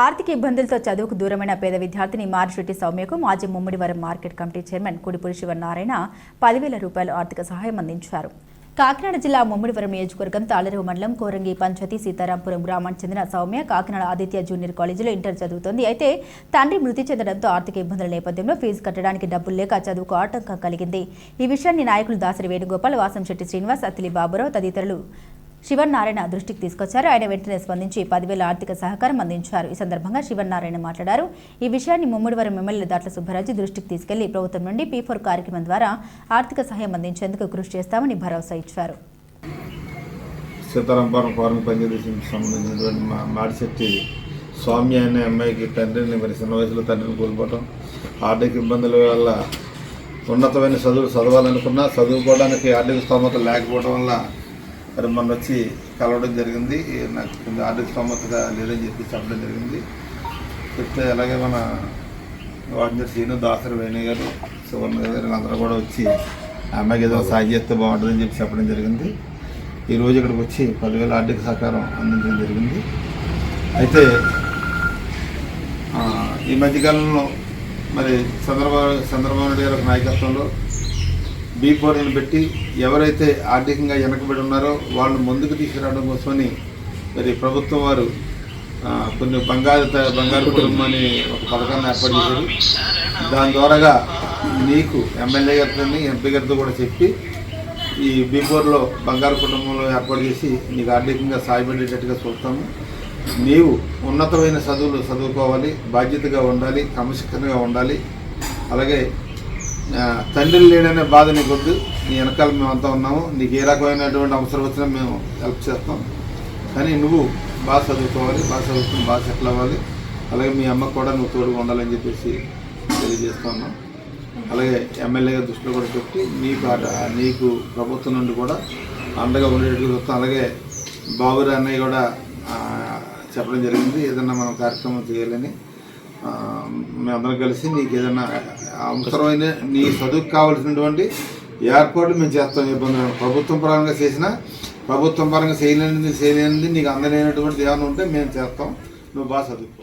ఆర్థిక ఇబ్బందులతో చదువుకు దూరమైన పేద విద్యార్థిని మారిశెట్టి సౌమ్యకు మాజీ Mummidivaram market committee chairman Kudipuri Sivanarayana పదివేల రూపాయలు ఆర్థిక సహాయం అందించారు. కాకినాడ జిల్లా ముమ్మిడివరం నియోజకవర్గం తాళరేవు మండలం కోరంగి పంచాయతీ సీతారాంపురం గ్రామానికి చెందిన సౌమ్య కాకినాడ ఆదిత్య జూనియర్ కాలేజీలో ఇంటర్ చదువుతోంది. అయితే తండ్రి మృతి చెందడంతో ఆర్థిక ఇబ్బందుల నేపథ్యంలో ఫీజు కట్టడానికి డబ్బులు లేక చదువుకు ఆటంకం కలిగింది. ఈ విషయాన్ని నాయకులు దాసరి వేణుగోపాల్ వాసంశెట్టి శ్రీనివాస్ అతిలి బాబురావు తదితరులు శివన్నారాయణ దృష్టికి తీసుకొచ్చారు. ఆయన వెంటనే స్పందించి పదివేల ఆర్థిక సహకారం అందించారు. ఈ సందర్భంగా శివన్నారాయణ మాట్లాడారు. ఈ విషయాన్ని ముమ్మడివరం ఎమ్మెల్యే దాట్ల సుబ్బరాజు దృష్టికి తీసుకెళ్ళి ప్రభుత్వం నుండి పీ ఫోర్ కార్యక్రమం ద్వారా ఆర్థిక సహాయం అందించేందుకు కృషి చేస్తామని భరోసా ఇచ్చారు. సీతారాంపురం ఫారం పంచాయతీకి సంబంధించినటువంటి మా మాడిశెట్టి స్వామి అనే అమ్మాయికి తండ్రిని మరి చిన్న వయసులో తండ్రిని కోల్పోవటం ఆర్థిక ఇబ్బందుల వల్ల ఉన్నతమైన చదువులు చదవాలనుకున్నా చదువుకోవడానికి ఆర్థిక స్తోమత లేకపోవడం వల్ల మరి మొన్న వచ్చి కలవడం జరిగింది. నాకు కొంచెం ఆర్థిక స్తోమతగా లేదని చెప్పి చెప్పడం జరిగింది. చెప్తే అలాగే మన వాటిని శ్రీను దాసరి వేణు గారు సువర్ణ గారు అందరూ కూడా వచ్చి అమ్మాయికి ఏదో సాయం చేస్తే బాగుంటుందని చెప్పి చెప్పడం జరిగింది. ఈరోజు ఇక్కడికి వచ్చి పదివేల ఆర్థిక సహకారం అందించడం జరిగింది. అయితే ఈ మధ్యకాలంలో మరి చంద్రబాబు చంద్రబాబు నాయుడు గారి నాయకత్వంలో బీ ఫోర్లను పెట్టి ఎవరైతే ఆర్థికంగా వెనకబడి ఉన్నారో వాళ్ళు ముందుకు తీసుకురావడం కోసమని మరి ప్రభుత్వం వారు కొన్ని బంగారు బంగారు కుటుంబం అని ఒక పథకాన్ని ఏర్పాటు చేశారు. దాని ద్వారాగా నీకు ఎమ్మెల్యే గారితో ఎంపీ గారితో కూడా చెప్పి ఈ బీఫోర్లో బంగారు కుటుంబంలో ఏర్పాటు చేసి నీకు ఆర్థికంగా సాయపడేటట్టుగా చూస్తాము. నీవు ఉన్నతమైన చదువులు చదువుకోవాలి బాధ్యతగా ఉండాలి క్రమశిక్షణగా ఉండాలి. అలాగే తండ్రి లేడనే బాధ నీకు వద్దు నీ వెనకాల మేమంతా ఉన్నాము. నీకు ఏ రకమైనటువంటి అవసరం వచ్చినా మేము హెల్ప్ చేస్తాం. కానీ నువ్వు బాగా చదువుకోవాలి బాగా చదువుకుని బాగా సెటిల్ అవ్వాలి. అలాగే మీ అమ్మకు కూడా నువ్వు తోడుగా ఉండాలని చెప్పేసి తెలియజేస్తున్నాం అలాగే ఎమ్మెల్యే దృష్టిలో కూడా పెట్టి నీకు నీకు ప్రభుత్వం నుండి కూడా అండగా ఉండేటట్టు చూస్తాం. అలాగే బాబురా అన్నయ్య కూడా చెప్పడం జరిగింది. ఏదన్నా మనం కార్యక్రమం చేయాలని మేమందరం కలిసి నీకు ఏదైనా అవసరమైన నీ చదువుకు కావాల్సినటువంటి ఏర్పాట్లు మేము చేస్తాం. ఇబ్బంది ప్రభుత్వం పరంగా చేసినా ప్రభుత్వం పరంగా చేయలేనిది చేయలేనిది నీకు అందలేనటువంటిది ఏమైనా ఉంటే మేము చేస్తాం. నువ్వు బాగా చదువుకో.